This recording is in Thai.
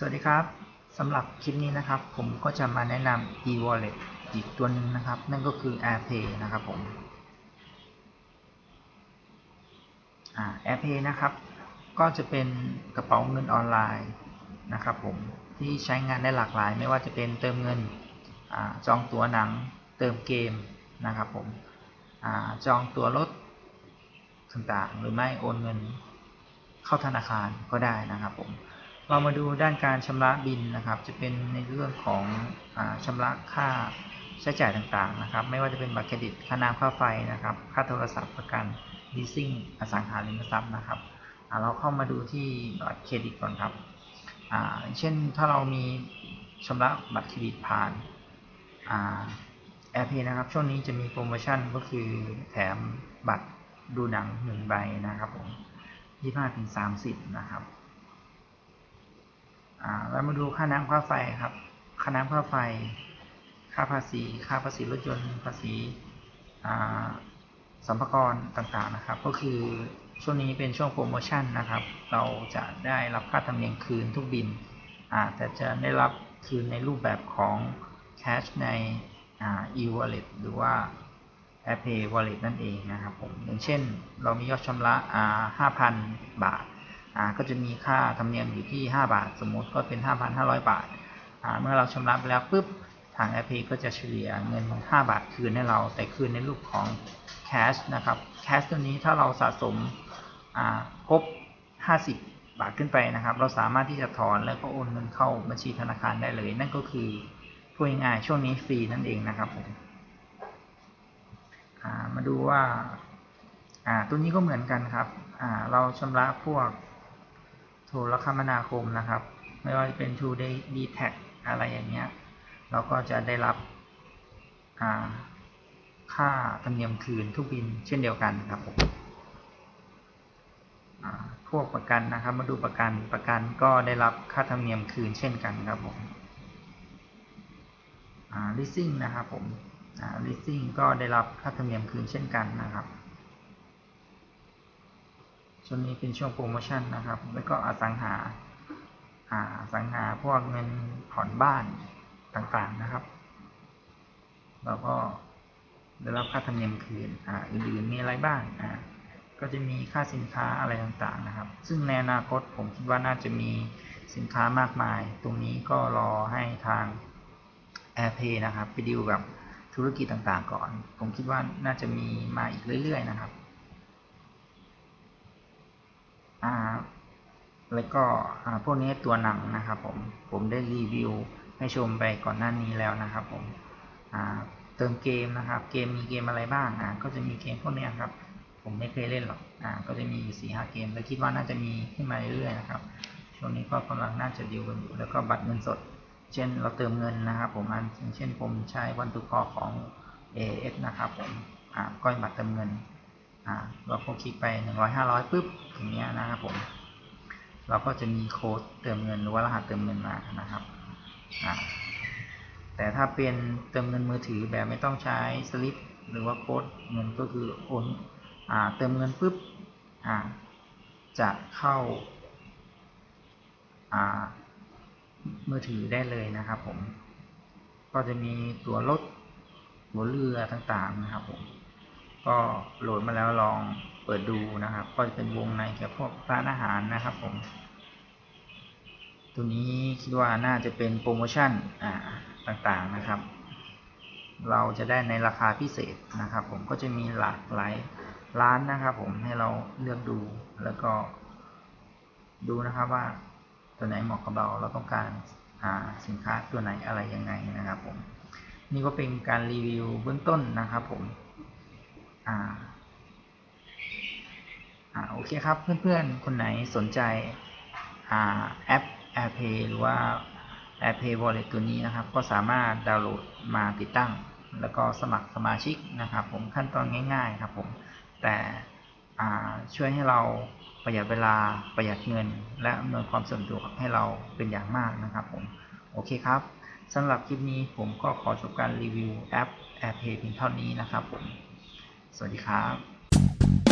สวัสดีครับสำหรับคลิปนี้นะครับ ผมก็จะมาแนะนำ e-wallet อีกตัวหนึ่งนะครับ นั่นก็คือ AirPay นะครับผมอ่า AirPay นะครับ ก็จะเป็นกระเป๋าเงินออนไลน์นะครับผมที่ใช้งานได้หลากหลาย ไม่ว่าจะเป็นเติมเงินอจองตั๋วหนัง เติมเกมนะครับผมอจองตั๋วรถต่างๆ หรือไม่โอนเงินเข้าธนาคารก็ได้นะครับผม เรามาดูด้านการชำระบินนะครับ จะเป็นในเรื่องของอาชำระค่าใช้จ่ายต่างๆนะครับ ไม่ว่าจะเป็นบัตรเครดิตค่าน้ำค่าไฟนะครับ ค่าโทรศัพท์ประกัน leasing อสังหาริมทรัพย์นะครับเราเข้ามาดูที่บัตรเครดิตก่อนครับเช่นถ้าเรามีชำระบัตรเครดิตผ่านแอร์เพย์นะครับ ช่วงนี้จะมีโปรโมชั่นก็คือแถมบัตรดูหนังหนึ่งใบนะครับผม25ถึง30นะครับ เรามาดูค่าน้ำค่าไฟครับ ค่าน้ำค่าไฟ ค่าภาษี ค่าภาษีรถยนต์ ภาษีอ่าสัมภาระต่างๆนะครับ ก็คือช่วงนี้เป็นช่วงโปรโมชั่นนะครับ เราจะได้รับค่าธรรมเนียมคืนทุกบินอ่าแต่จะได้รับคืนในรูปแบบของ cash ในอ่า e-wallet หรือว่า AirPay Wallet นั่นเองนะครับผมอย่างเช่นเรามียอดชำระอ่า5,000 บาท ก็จะมีค่าธรรมเนียมอยู่ที่ 5 บาท สมมุติก็เป็น 5,500 บาทอ่าเมื่อเราชำระไปแล้วปุ๊บทาง App ก็จะเฉลี่ยเงิน 5 บาทคืนให้เราแต่คืนในรูปของ Cash นะครับ Cash ตัวนี้ถ้าเราสะสมครบ 50 บาทขึ้นไปนะครับ เราสามารถที่จะถอนแล้วก็โอนเงินเข้าบัญชีธนาคารได้เลย นั่นก็คือพูดง่ายๆช่วงนี้ฟรีนั่นเองนะครับผมมาดูว่าตัวนี้ก็เหมือนกันครับเราชำระพวก โทรคมนาคมนะครับ ไม่ว่าจะเป็น True d t a c อะไรอย่างเงี้ย เราก็จะได้รับค่าธรรมเนียมคืนทุกบินเช่นเดียวกันครับผมพวกประกันนะครับ มาดูประกันประกันก็ได้รับค่าธรรมเนียมคืนเช่นกันครับผม leasing นะครับผม leasing ก็ได้รับค่าธรรมเนียมคืนเช่นกันนะครับ ช่วงนี้เป็นช่วงโปรโมชั่นนะครับ แล้วก็อสังหาอาสังหาพวกเงินผ่อนบ้านต่างๆนะครับแล้วก็ได้รับค่าธรรมเนียมคืนอ่าอื่นๆมีอะไรบ้างอ่าก็จะมีค่าสินค้าอะไรต่างๆนะครับ ซึ่งในอนาคตผมคิดว่าน่าจะมีสินค้ามากมาย ตรงนี้ก็รอให้ทาง AirPay นะครับ ไปดีลกับธุรกิจต่างๆก่อน ผมคิดว่าน่าจะมีมาอีกเรื่อย ๆ นะครับ อ่าแล้วก็พวกนี้ตัวหนังนะครับผมผมได้รีวิวให้ชมไปก่อนหน้านี้แล้วนะครับผมเติมเกมนะครับ เกมมีเกมอะไรบ้างอ่าก็จะมีเกมพวกนี้ครับ ผมไม่เคยเล่นหรอกอ่าก็จะมีสี่ห้าเกม แล้วคิดว่าน่าจะมีขึ้นมาเรื่อยๆนะครับช่วงนี้ก็กำลังน่าจะดีลกันอยู่แล้วก็บัตรเงินสด เช่นเราเติมเงินนะครับผมอันเช่นผมใช้วันตุกอของ AS นะครับผมอ่าก้อยบัตรเติมเงิน อ่าเราก็คลิกไปหนึ่งร้อยห้าร้อยปุ๊บอย่างเงี้นะครับผมเราก็จะมีโค้ดเติมเงินหรือว่ารหัสเติมเงินมานะครับแต่ถ้าเป็นเติมเงินมือถือแบบไม่ต้องใช้สลิปหรือว่าโค้ดเงินก็คือโอนเติมเงินปุ๊บจะเข้ามือถือได้เลยนะครับผม ก็จะมีตัวรถหัวเรือต่างๆนะครับผม ก็โหลดมาแล้วลองเปิดดูนะครับ ก็จะเป็นวงในเกี่ยวกับพวกร้านอาหารนะครับผม ตัวนี้คิดว่าน่าจะเป็นโปรโมชั่นต่างๆนะครับ เราจะได้ในราคาพิเศษนะครับ ผมก็จะมีหลากหลายร้านนะครับ ผมให้เราเลือกดูแล้วก็ ดูนะครับว่าตัวไหนเหมาะกับเราเราต้องการาสินค้าตัวไหนอะไรยังไงนะครับ ผม นี่ก็เป็นการรีวิวเบื้องต้นนะครับ ผม อ่าอ่าโอเคครับเพื่อนๆ คนไหนสนใจอ่าแอป AirPay หรือว่า AirPay Wallet ตัวนี้นะครับ ก็สามารถดาวน์โหลดมาติดตั้ง แล้วก็สมัครสมาชิกนะครับ ผมขั้นตอนง่ายๆครับผมแต่ช่วยให้เราประหยัดเวลาประหยัดเงิน และอำนวยความสะดวกให้เราเป็นอย่างมากนะครับผมโอเคครับสำหรับคลิปนี้ผมก็ขอจบการรีวิวแอป AirPay เพียงเท่านี้นะครับผม สวัสดีครับ